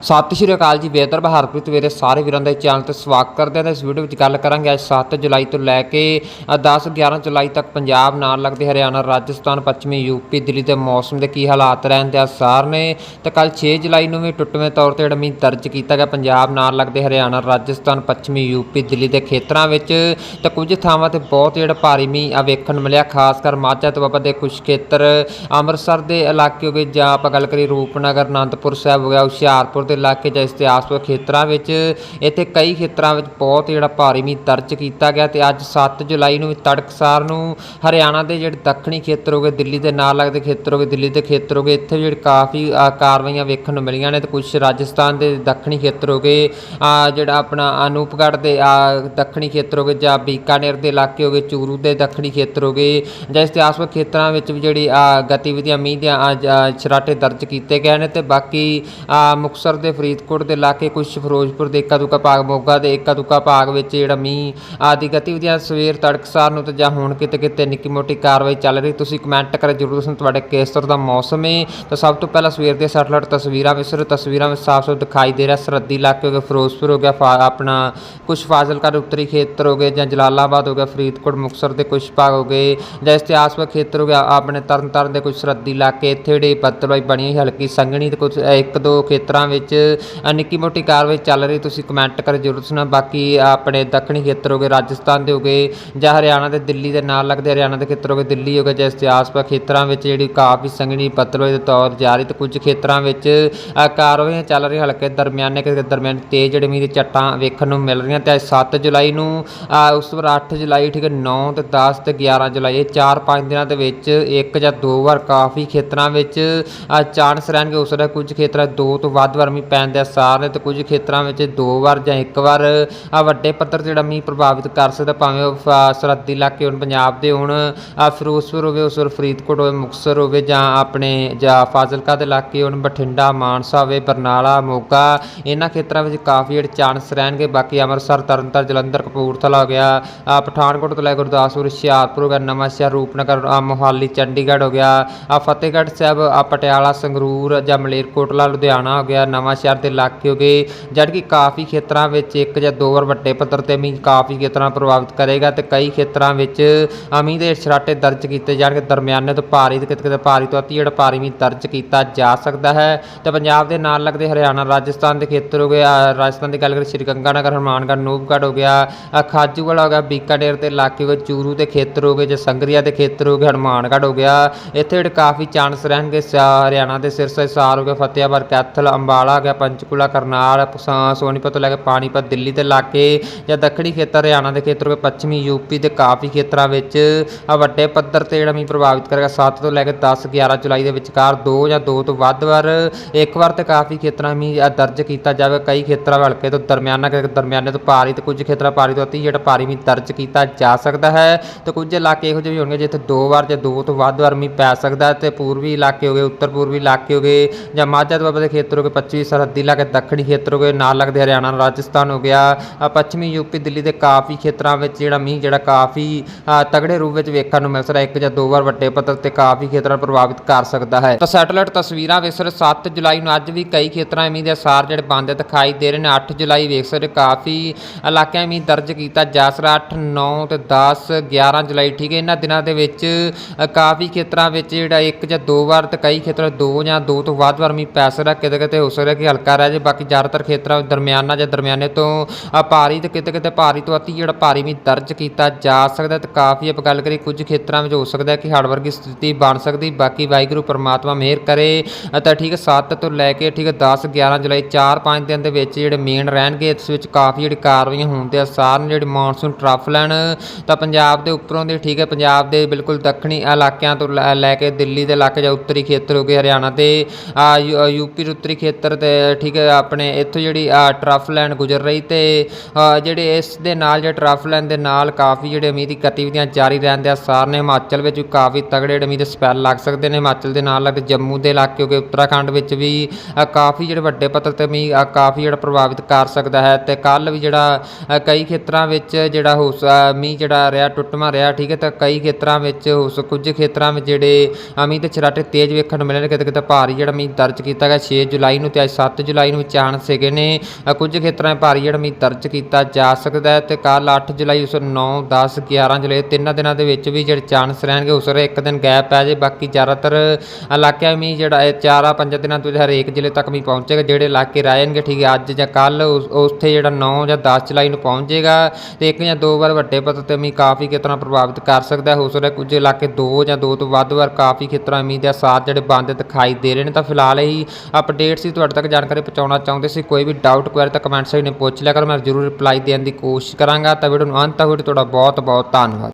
ਸਤਿ ਸ਼੍ਰੀ ਅਕਾਲ ਜੀ ਬੇਦਰ ਬਹਾਰਪ੍ਰੀਤ ਵੀਰੇ ਸਾਰੇ ਵੀਰਾਂ ਦਾ ਚੈਨਲ ਤੇ ਸਵਾਗਤ ਕਰਦੇ ਹਾਂ ਤੇ ਇਸ ਵੀਡੀਓ ਵਿੱਚ ਗੱਲ ਕਰਾਂਗੇ ਅੱਜ 7 ਜੁਲਾਈ ਤੋਂ ਲੈ ਕੇ ਅ, 10 11 ਜੁਲਾਈ ਤੱਕ ਪੰਜਾਬ ਨਾਲ ਲੱਗਦੇ ਹਰਿਆਣਾ ਰਾਜਸਥਾਨ ਪੱਛਮੀ ਯੂਪੀ ਦਿੱਲੀ ਦੇ ਮੌਸਮ ਦੇ ਕੀ ਹਾਲਾਤ ਰਹਿਣ ਦੇ ਆਸਾਰ ਨੇ। ਤੇ ਕੱਲ 6 ਜੁਲਾਈ ਨੂੰ ਵੀ ਟੁੱਟਵੇਂ ਤੌਰ ਤੇ ਜਿਹੜਾ ਮੀਂਹ ਦਰਜ ਕੀਤਾ ਗਿਆ ਪੰਜਾਬ ਨਾਲ ਲੱਗਦੇ ਹਰਿਆਣਾ ਰਾਜਸਥਾਨ ਪੱਛਮੀ ਯੂਪੀ ਦਿੱਲੀ ਦੇ ਖੇਤਰਾਂ ਵਿੱਚ ਤੇ ਕੁਝ ਥਾਵਾਂ ਤੇ ਬਹੁਤ ਜਿਹੜਾ ਭਾਰੀ ਮੀਂਹ ਆ ਵੇਖਣ ਨੂੰ ਮਿਲਿਆ ਖਾਸ ਕਰ ਮਾਝਾ ਤੇ ਬਾਬਾ ਦੇ ਕੁਝ ਖੇਤਰ ਅੰਮ੍ਰਿਤਸਰ ਦੇ ਇਲਾਕੇ ਹੋ ਗਏ ਜਾਂ ਆਪਾਂ ਗੱਲ ਕਰੀ ਰੂਪਨਗਰ ਅਨੰਦਪੁਰ ਸਾਹਿਬ ਹੋ ਗਿਆ ਹੁਸ਼ਿਆਰਪੁਰ ਦੇ ਇਲਾਕੇ ਜਾਂ ਇਸ ਦੇ ਆਸ-ਪਾਸ ਖੇਤਰਾਂ ਵਿੱਚ ਇੱਥੇ ਕਈ ਖੇਤਰਾਂ ਵਿੱਚ ਬਹੁਤ ਜਿਹੜਾ ਭਾਰੀ ਮੀਂਹ ਦਰਜ ਕੀਤਾ ਗਿਆ ਤੇ ਅੱਜ 7 ਜੁਲਾਈ ਨੂੰ ਵੀ ਤੜਕਸਾਰ ਨੂੰ ਹਰਿਆਣਾ ਦੇ ਜਿਹੜੇ ਦੱਖਣੀ ਖੇਤਰ ਹੋ ਗਏ ਦਿੱਲੀ ਦੇ ਨਾਲ ਲੱਗਦੇ ਖੇਤਰ ਹੋ ਗਏ ਦਿੱਲੀ ਦੇ ਖੇਤਰ ਹੋ ਗਏ ਇੱਥੇ ਵੀ ਜਿਹੜੀ ਕਾਫੀ ਕਾਰਵਾਈਆਂ ਵੇਖਣ ਨੂੰ ਮਿਲੀਆਂ ਨੇ ਤੇ ਕੁਝ ਰਾਜਸਥਾਨ ਦੇ ਦੱਖਣੀ ਖੇਤਰ ਹੋ ਗਏ ਜਿਹੜਾ ਆਪਣਾ ਅਨੂਪਗੜ੍ਹ ਦੇ ਦੱਖਣੀ ਖੇਤਰ ਹੋ ਗਏ ਜਾਂ ਬੀਕਾਨੇਰ ਦੇ ਇਲਾਕੇ ਹੋ ਗਏ ਚੂਰੂ ਦੇ ਦੱਖਣੀ ਖੇਤਰ ਹੋ ਗਏ ਜਾਂ ਇਸ ਦੇ ਆਸ-ਪਾਸ ਖੇਤਰਾਂ ਵਿੱਚ ਵੀ ਜਿਹੜੀ ਗਤੀਵਿਧੀਆਂ ਮੀਂਹ ਦੀਆਂ ਅੱਜ, ਛਰਾਟੇ ਦਰਜ ਕੀਤੇ ਗਏ ਨੇ ਤੇ ਬਾਕੀ ਅ, ਮੁਕਤਸਰ ਦੇ ਫਰੀਦਕੋਟ ਦੇ ਇਲਾਕੇ ਕੁਝ ਫਿਰੋਜ਼ਪੁਰ ਦੇ ਇੱਕਾ ਦੁੱਕਾ ਭਾਗ, ਮੋਗਾ ਦੇ ਇੱਕਾ ਦੁੱਕਾ ਭਾਗ ਵਿੱਚ ਜਿਹੜਾ ਮੀਂਹ ਆਦਿ ਗਤੀਵਿਧੀਆਂ ਸਵੇਰ ਤੜਕਸਾਰ ਨੂੰ ਤੇ ਜਾਂ ਹੁਣ ਕਿਤੇ ਕਿਤੇ ਨਿੱਕੀ ਮੋਟੀ ਕਾਰਵਾਈ ਚੱਲ ਰਹੀ, ਤੁਸੀਂ ਕਮੈਂਟ ਕਰੇ ਜਰੂਰ ਦੱਸਣ ਤੁਹਾਡੇ ਕਿਸ ਤਰ੍ਹਾਂ ਦਾ ਮੌਸਮ ਹੈ ਤਾਂ ਸਭ ਤੋਂ ਪਹਿਲਾਂ ਸਵੇਰ ਦੇ ਸੈਟਲਾਈਟ ਤਸਵੀਰਾਂ ਵਿੱਚ ਸਿਰ ਤਸਵੀਰਾਂ ਵਿੱਚ ਸਾਫ਼-ਸਾਫ਼ ਦਿਖਾਈ ਦੇ ਰਿਹਾ, ਸਰਹੱਦੀ ਇਲਾਕੇ ਹੋ ਗਏ, ਫਿਰੋਜ਼ਪੁਰ ਹੋ ਗਿਆ, ਫਾ- ਆਪਣਾ ਕੁਝ ਫਾਜ਼ਿਲਕਾ ਉੱਤਰੀ ਖੇਤਰ ਹੋ ਗਏ ਜਾਂ ਜਲਾਲਾਬਾਦ ਹੋ ਗਿਆ, ਫਰੀਦਕੋਟ, ਮੁਕਤਸਰ ਦੇ ਕੁਝ ਭਾਗ ਹੋ ਗਏ ਜਾਂ ਇਸ ਦੇ ਆਸ-ਪਾਸ ਖੇਤਰ ਹੋ ਗਿਆ, ਆਪਣੇ ਤਰਨਤਾਰਨ ਦੇ ਕੁਝ ਸਰਹੱਦੀ ਇਲਾਕੇ, ਇੱਥੇ ਜਿਹੜੀ ਬੱਦਲਵਾਈ ਬਣੀ ਹਲਕੀ ਸੰਘਣੀ ਤੇ ਕੁਝ ਇੱਕ ਦੋ ਖੇਤਰਾਂ ਵਿੱਚ ਅ, ਨਿੱਕੀ ਮੋਟੀ ਕਾਰਵਾਈ ਚੱਲ ਰਹੀ ਤੁਸੀਂ ਕਮੈਂਟ ਕਰ ਜਰੂਰ ਸੁਣਾ। ਬਾਕੀ ਆਪਣੇ ਦੱਖਣੀ ਖੇਤਰ ਹੋ ਗਏ ਰਾਜਸਥਾਨ ਦੇ ਹੋ ਗਏ ਜਾਂ ਹਰਿਆਣਾ ਦੇ ਦਿੱਲੀ ਦੇ ਨਾਲ ਲੱਗਦੇ ਹਰਿਆਣਾ ਦੇ ਖੇਤਰ ਹੋ ਗਏ ਦਿੱਲੀ ਹੋ ਗਏ ਜਾਂ ਇਸ ਦੇ ਆਸ-ਪਾਸ ਖੇਤਰਾਂ ਵਿੱਚ ਜਿਹੜੀ ਕਾਫੀ ਸੰਘਣੀ ਬੱਦਲਵਾਈ ਦੇ ਤੌਰ ਜਾਰੀ ਤੇ ਕੁਝ ਖੇਤਰਾਂ ਵਿੱਚ ਕਾਰਵਾਈਆਂ ਚੱਲ ਰਹੀਆਂ ਹਲਕੇ ਦਰਮਿਆਨੇ ਕਿਤੇ ਦਰਮਿਆਨ ਤੇਜ਼ ਜਿਹੜੇ ਮੀਂਹ ਦੀ ਝੱਟਾਂ ਵੇਖਣ ਨੂੰ ਮਿਲ ਰਹੀਆਂ। ਤੇ ਅੱਜ 7 ਜੁਲਾਈ ਨੂੰ ਉਸ ਤੋਂ ਬਾਅਦ 8 ਜੁਲਾਈ ਠੀਕ ਹੈ 9 ਤੇ 10 ਤੇ 11 ਜੁਲਾਈ ਇਹ 4-5 ਦਿਨਾਂ ਦੇ ਵਿੱਚ ਇੱਕ ਜਾਂ ਦੋ ਵਾਰ ਕਾਫੀ ਖੇਤਰਾਂ ਵਿੱਚ ਚਾਂਸ ਰਹਿਣਗੇ। ਉਸ ਦਾ ਕੁਝ ਖੇਤਰਾਂ ਦੋ ਤੋਂ ਵੱਧ ਵਾਰ ਮੀਂਹ ਪੈਣ ਦੇ ਆਸਾਰ ਨੇ ਤੇ ਕੁਝ ਖੇਤਰਾਂ ਵਿੱਚ ਦੋ ਵਾਰ ਜਾਂ ਇੱਕ ਵਾਰ ਆ ਵੱਡੇ ਪੱਧਰ ਤੇ ਜਿਹੜਾ ਮੀਂਹ ਪ੍ਰਭਾਵਿਤ ਕਰ ਸਕਦਾ, ਭਾਵੇਂ ਉਹ ਫ- ਸਰਹੱਦੀ ਇਲਾਕੇ ਹੋਣ, ਪੰਜਾਬ ਦੇ ਹੋਣ ਆ ਫਿਰੋਜ਼ਪੁਰ ਹੋਵੇ, ਉਸ ਫਰੀਦਕੋਟ ਹੋਵੇ, ਮੁਕਤਸਰ ਹੋਵੇ ਜਾਂ ਆਪਣੇ ਜਾਂ ਫਾਜ਼ਿਲਕਾ ਦੇ ਇਲਾਕੇ ਹੋਣ, ਬਠਿੰਡਾ, ਮਾਨਸਾ ਹੋਵੇ, ਬਰਨਾਲਾ, ਮੋਗਾ, ਇਹਨਾਂ ਖੇਤਰਾਂ ਵਿੱਚ ਕਾਫੀ ਜਿਹੜੇ ਚਾਂਸ ਰਹਿਣਗੇ। ਬਾਕੀ ਅੰਮ੍ਰਿਤਸਰ, ਤਰਨਤਾਰਨ, ਜਲੰਧਰ, ਕਪੂਰਥਲਾ ਹੋ ਗਿਆ ਪਠਾਨਕੋਟ ਤੋਂ ਲੈ ਗੁਰਦਾਸਪੁਰ, ਹੁਸ਼ਿਆਰਪੁਰ ਹੋ ਗਿਆ ਨਵਾਂਸ਼ਹਿਰ ਰੂਪਨਗਰ ਆ ਮੋਹਾਲੀ, ਚੰਡੀਗੜ੍ਹ ਹੋ ਗਿਆ ਆ ਫਤਿਹਗੜ੍ਹ ਸਾਹਿਬ ਆ ਪਟਿਆਲਾ, ਸੰਗਰੂਰ ਜਾਂ ਮਲੇਰਕੋਟਲਾ, ਲੁਧਿਆਣਾ ਹੋ ਗਿਆ, ਨਵਾਂ ਸ਼ਹਿਰ ਦੇ ਇਲਾਕੇ ਹੋ ਗਏ ਜਦ ਕਿ ਕਾਫੀ ਖੇਤਰਾਂ ਵਿੱਚ ਇੱਕ ਜਾਂ ਦੋ ਵਾਰ ਵੱਡੇ ਪੱਧਰ ਤੇ ਮੀਂਹ ਕਾਫੀ ਖੇਤਰਾਂ ਪ੍ਰਭਾਵਿਤ ਕਰੇਗਾ ਤੇ ਕਈ ਖੇਤਰਾਂ ਵਿੱਚ ਆ ਮੀਂਹ ਦੇ ਛਰਾਟੇ ਦਰਜ ਕੀਤੇ ਜਾਣਗੇ। ਦਰਮਿਆਨੇ ਤੋਂ ਭਾਰੀ ਤੇ ਕਿਤੇ ਕਿਤੇ ਭਾਰੀ ਤੋਂ ਅਤੀ ਜਿਹੜਾ ਭਾਰੀ ਮੀਂਹ ਦਰਜ ਕੀਤਾ ਜਾ ਸਕਦਾ ਹੈ। ਤੇ ਪੰਜਾਬ ਦੇ ਨਾਲ ਲੱਗਦੇ ਹਰਿਆਣਾ ਰਾਜਸਥਾਨ ਦੇ ਖੇਤਰ ਹੋ ਗਏ ਰਾਜਸਥਾਨ ਦੀ ਗੱਲ ਕਰੀਏ ਸ਼੍ਰੀ ਗੰਗਾਨਗਰ ਹਨੂਮਾਨਗੜ੍ਹ ਨੂਪਗੜ੍ਹ ਹੋ ਗਿਆ ਆ, ਖਾਜੂਵਾਲਾ ਹੋ ਗਿਆ ਬੀਕਾਨੇਰ ਦੇ ਇਲਾਕੇ ਹੋ ਗਏ ਚੂਰੂ ਦੇ ਖੇਤਰ ਹੋ ਗਏ ਜਾਂ ਸੰਗਰੀਆ ਦੇ ਖੇਤਰ ਹੋ ਗਏ ਹਨੂਮਾਨਗੜ੍ਹ ਹੋ ਗਿਆ। ਇੱਥੇ ਜਿਹੜੇ ਕਾਫੀ ਚਾਂਸ ਰਹਿਣਗੇ ਹਰਿਆਣਾ ਦੇ ਸਿਰਸਾ ਹਿਸਾਰ ਹੋ ਗਿਆ ਫਤਿਆਬਾਦ ਕੈਥਲ ਅੰਬਾਲਾ ਹੋ ਗਿਆ ਪੰਚਕੂਲਾ, ਕਰਨਾਲ ਪ- ਸੋਨੀਪਤ ਤੋਂ ਲੈ ਕੇ ਪਾਣੀਪਤ, ਦਿੱਲੀ ਦੇ ਇਲਾਕੇ ਜਾਂ ਦੱਖਣੀ ਖੇਤਰ, ਹਰਿਆਣਾ ਦੇ ਖੇਤਰ ਹੋ ਗਏ ਪੱਛਮੀ ਯੂਪੀ ਦੇ ਕਾਫੀ ਖੇਤਰਾਂ ਵਿੱਚ ਆ ਵੱਡੇ ਪੱਧਰ ਤੇ ਜਿਹੜਾ ਮੀਂਹ ਪ੍ਰਭਾਵਿਤ ਕਰੇਗਾ 7 ਤੋਂ ਲੈ ਕੇ 10 11 ਜੁਲਾਈ ਦੇ ਵਿਚਕਾਰ ਦੋ ਜਾਂ ਦੋ ਤੋਂ ਵੱਧ ਵਾਰ ਇੱਕ ਵਾਰ ਤੇ ਕਾਫੀ ਖੇਤਰਾਂ ਮੀਂਹ ਦਰਜ ਕੀਤਾ ਜਾਵੇ, ਕਈ ਖੇਤਰਾਂ ਹਲਕੇ ਤੋਂ ਦਰਮਿਆਨਾ ਦਰਮਿਆਨੇ ਤੋਂ ਭਾਰੀ ਤੇ ਕੁਝ ਖੇਤਰਾਂ ਭਾਰੀ ਤੋਂ ਅਤੀ ਜਿਹੜਾ ਭਾਰੀ ਮੀਂਹ ਦਰਜ ਕੀਤਾ ਜਾ ਸਕਦਾ ਹੈ ਤੇ ਕੁਝ ਇਲਾਕੇ ਇਹੋ ਜਿਹੇ ਵੀ ਹੋਣਗੇ ਜਿੱਥੇ ਦੋ ਵਾਰ ਜਾਂ ਦੋ ਤੋਂ ਵੱਧ ਵਾਰ ਮੀਂਹ ਪੈ ਸਕਦਾ ਹੈ ਤੇ ਪੂਰਬੀ ਇਲਾਕੇ ਹੋ ਗਏ, ਉੱਤਰ ਪੂਰਬੀ ਇਲਾਕੇ ਹੋ ਗਏ ਜਾਂ ਮਾਝਾ ਦੁਆਬਾ ਦੇ ਖੇਤਰ ਹੋ ਗਏ, ਪੱਛਮੀ ਸਰਹੱਦੀ ਇਲਾਕੇ ਦੱਖਣੀ ਖੇਤਰ ਹੋ ਗਏ, ਨਾਲ ਲੱਗਦੇ ਹਰਿਆਣਾ ਰਾਜਸਥਾਨ ਹੋ ਗਿਆ। ਆ ਪੱਛਮੀ ਯੂਪੀ, ਦਿੱਲੀ ਦੇ ਕਾਫੀ ਖੇਤਰਾਂ ਵਿੱਚ ਜਿਹੜਾ ਮੀਂਹ, ਜਿਹੜਾ ਕਾਫੀ ਤਗੜੇ ਰੂਪ ਵਿੱਚ ਵੇਖਣ ਨੂੰ ਮਿਲ ਸਕਦਾ, ਇੱਕ ਜਾਂ ਦੋ ਵਾਰ ਵੱਡੇ ਪੱਧਰ ਤੇ ਕਾਫੀ ਖੇਤਰਾਂ ਨੂੰ ਪ੍ਰਭਾਵਿਤ ਕਰ ਸਕਦਾ ਹੈ। ਤਾਂ ਸੈਟੇਲਾਈਟ ਤਸਵੀਰਾਂ ਵੇਖ ਸਕਦੇ 7 ਜੁਲਾਈ ਨੂੰ ਅੱਜ ਵੀ ਕਈ ਖੇਤਰਾਂ ਮੀਂਹ ਦੇ ਅਸਾਰ ਜਿਹੜੇ ਬੰਦ ਦਿਖਾਈ ਦੇ ਰਹੇ ਨੇ। 8 ਜੁਲਾਈ ਵੇਖ ਸਕਦੇ ਕਾਫੀ ਇਲਾਕਿਆਂ ਮੀਂਹ ਦਰਜ ਕੀਤਾ ਜਾ ਸਕਦਾ 8 9 ਤੇ 10 11 ਜੁਲਾਈ, ਠੀਕ ਹੈ। ਇਹਨਾਂ ਦਿਨਾਂ ਦੇ ਵਿੱਚ ਕਾਫੀ ਖੇਤਰਾਂ ਵਿੱਚ ਜਿਹੜਾ ਇੱਕ ਜਾਂ ਦੋ ਵਾਰ ਤੇ ਕਈ ਖੇਤਰਾਂ ਦੋ ਜਾਂ ਦੋ ਤੋਂ ਵੱਧ ਵਾਰ ਮੀਂਹ ਪੈ ਸਕਦਾ ਕਿਤੇ ਕਿਤੇ ਹੋ ਸਕਦਾ ਕਿ ਹਲਕਾ ਰਹਿ ਜੇ ਬਾਕੀ ਜ਼ਿਆਦਾਤਰ ਖੇਤਰਾਂ ਵਿੱਚ ਦਰਮਿਆਨਾ ਜਾਂ ਦਰਮਿਆਨੇ ਤੋਂ ਭਾਰੀ ਤੇ ਕਿਤੇ ਕਿਤੇ ਭਾਰੀ ਤੋਂ ਅਤੀ ਜਿਹੜਾ ਭਾਰੀ ਵੀ ਦਰਜ ਕੀਤਾ ਜਾ ਸਕਦਾ ਤੇ ਕਾਫੀ ਆਪਾਂ ਗੱਲ ਕਰੀ ਕੁਝ ਖੇਤਰਾਂ ਵਿੱਚ ਹੋ ਸਕਦਾ ਕਿ ਹੜ੍ਹ ਵਰਗੀ ਸਥਿਤੀ ਬਣ ਸਕਦੀ। ਬਾਕੀ ਵਾਹਿਗੁਰੂ ਪਰਮਾਤਮਾ ਮਿਹਰ ਕਰੇ। ਤਾਂ ਠੀਕ ਹੈ 7 ਤੋਂ ਲੈ ਕੇ ਠੀਕ ਹੈ 10 11 ਜੁਲਾਈ 4-5 ਦਿਨ ਦੇ ਵਿੱਚ ਜਿਹੜੇ ਮੇਨ ਰਹਿਣਗੇ ਇਸ ਵਿੱਚ ਕਾਫੀ ਜਿਹੜੀ ਕਾਰਵਾਈਆਂ ਹੋਣ ਦੇ ਅਸਾਰ ਨੇ ਜਿਹੜੇ ਮੌਨਸੂਨ ਟਰਫ ਲੈਣ। ਤਾਂ ਪੰਜਾਬ ਦੇ ਉੱਪਰੋਂ ਦੇ ਠੀਕ ਹੈ ਪੰਜਾਬ ਦੇ ਬਿਲਕੁਲ ਦੱਖਣੀ ਇਲਾਕਿਆਂ ਤੋਂ ਲੈ ਲੈ ਕੇ ਦਿੱਲੀ ਦੇ ਇਲਾਕੇ ਜਾਂ ਉੱਤਰੀ ਖੇਤਰ ਹੋ ਗਏ ਹਰਿਆਣਾ ਦੇ। ਆ, ਯੂ- ਯੂਪੀ ਦੇ ਉੱਤਰੀ ਖੇਤਰ ਤੇ ਠੀਕ ਹੈ ਆਪਣੇ ਇੱਥੋਂ ਜਿਹੜੀ ਆ, ਟਰਫ ਲਾਈਨ ਗੁਜ਼ਰ ਰਹੀ ਤੇ ਜਿਹੜੇ ਇਸ ਦੇ ਨਾਲ ਜਿਹੜੇ ਟਰਫ ਲਾਈਨ ਦੇ ਨਾਲ ਕਾਫੀ ਜਿਹੜੇ ਮੀਂਹ ਦੀ ਗਤੀਵਿਧੀਆਂ ਜਾਰੀ ਰਹਿਣ ਦੇ ਅਸਾਰ ਨੇ ਹਿਮਾਚਲ ਵਿੱਚ ਵੀ ਕਾਫੀ ਤਗੜੇ ਜਿਹੜੇ ਮੀਂਹ ਦੇ ਸਪੈਲ ਲੱਗ ਸਕਦੇ ਨੇ। ਹਿਮਾਚਲ ਦੇ ਨਾਲ ਲੱਗਦੇ ਜੰਮੂ ਦੇ ਇਲਾਕੇ ਹੋ ਉੱਤਰਾਖੰਡ ਵਿੱਚ ਵੀ ਕਾਫੀ ਜਿਹੜੇ ਵੱਡੇ ਪੱਧਰ ਤੇ ਮੀਂਹ ਕਾਫੀ ਜਿਹੜਾ ਪ੍ਰਭਾਵਿਤ ਕਰ ਸਕਦਾ ਹੈ। ਤੇ ਕੱਲ ਵੀ ਜਿਹੜਾ ਕਈ ਖੇਤਰਾਂ ਵਿੱਚ ਜਿਹੜਾ ਹੋਸ ਸ- ਮੀਂਹ ਜਿਹੜਾ ਰਿਹਾ ਟੁੱਟਵਾਂ ਰਿਹਾ ਠੀਕ ਹੈ ਤਾਂ ਕਈ ਖੇਤਰਾਂ ਵਿੱਚ ਹੋਸ ਕੁਝ ਖੇਤਰਾਂ ਵਿੱਚ ਜਿਹੜੇ ਅਮੀ ਮੀਂਹ ਦੇ ਛਰਾਟੇ ਤੇਜ਼ ਵੇਖਣ ਨੂੰ ਮਿਲੇ ਨੇ। ਕਿਤੇ ਕਿਤੇ ਭਾਰੀ ਜਿਹੜਾ ਮੀਂਹ ਦਰਜ ਕੀਤਾ ਗਿਆ 6 ਜੁਲਾਈ ਨੂੰ ਤੇ 7 ਜੁਲਾਈ ਨੂੰ ਚਾਂਸ ਹੈਗੇ ਨੇ। ਅ, ਕੁਝ ਖੇਤਰਾਂ 'ਚ ਭਾਰੀ ਜਿਹੜਾ ਮੀਂਹ ਦਰਜ ਕੀਤਾ ਜਾ ਸਕਦਾ ਹੈ ਤੇ ਕੱਲ 8 ਜੁਲਾਈ ਉਸ 9 10 11 ਜੁਲਾਈ ਤਿੰਨਾਂ ਦਿਨਾਂ ਦੇ ਵਿੱਚ ਵੀ ਜਿਹੜੇ ਚਾਂਸ ਰਹਿਣਗੇ ਉਸ ਵੇਲੇ ਇੱਕ ਦਿਨ ਗੈਪ ਪੈ ਜੇ। ਬਾਕੀ ਜ਼ਿਆਦਾਤਰ ਇਲਾਕਿਆਂ 'ਚ ਮੀਂਹ ਜਿਹੜਾ ਹੈ ਚਾਰਾਂ ਪੰਜਾਂ ਦਿਨਾਂ ਤੋਂ ਹਰੇਕ ਜ਼ਿਲ੍ਹੇ ਤੱਕ ਵੀ ਪਹੁੰਚੇਗਾ। ਜਿਹੜੇ ਇਲਾਕੇ ਰਹਿ ਜਾਣਗੇ ਠੀਕ ਹੈ ਅੱਜ ਜਾਂ ਕੱਲ ਉੱਥੇ ਜਿਹੜਾ 9 ਜਾਂ 10 ਜੁਲਾਈ ਨੂੰ ਪਹੁੰਚੇਗਾ ਤੇ ਇੱਕ ਜਾਂ ਦੋ ਵਾਰ ਵੱਡੇ ਪੱਧਰ ਤੇ ਮੀਂਹ ਕਾਫੀ ਖੇਤਰਾਂ ਪ੍ਰਭਾਵਿਤ ਕਰ ਸਕਦਾ ਹੋ। ਸਕਦਾ ਕੁਝ ਇਲਾਕੇ ਦੋ ਜਾਂ ਦੋ ਤੋਂ ਵੱਧ ਵਾਰ ਕਾਫੀ ਖੇਤਰਾਂ 'ਚ ਮੀਂਹ ਦੇ ਅਸਾਰ ਜਿਹੜੇ ਬੰਦ ਦਿਖਾਈ ਦੇ ਰਹੇ ਨੇ। ਤਾਂ ਫਿਲਹਾਲ ਇਹ ਅਪਡੇਟ ਸੀ ਤੁਹਾਡੇ ਤੱਕ ਜਾਣਕਾਰੀ ਪਹੁੰਚਾਉਣਾ ਚਾਹੁੰਦੇ ਸੀ, ਕੋਈ ਵੀ ਡਾਊਟ ਕੁਐਰੀ ਤਾਂ ਕਮੈਂਟ ਸੈਕਸ਼ਨ ਨੇ ਪੁੱਛ ਲਿਆ ਕਰ, ਮੈਂ ਜ਼ਰੂਰ ਰਿਪਲਾਈ ਦੇਣ ਦੀ ਕੋਸ਼ਿਸ਼ ਕਰਾਂਗਾ। ਤਾਂ ਵੀਡੀਓ ਨੂੰ ਅੰਤ ਤੱਕ ਵੀਡੀਓ ਤੁਹਾਡਾ ਬਹੁਤ ਬਹੁਤ ਧੰਨਵਾਦ।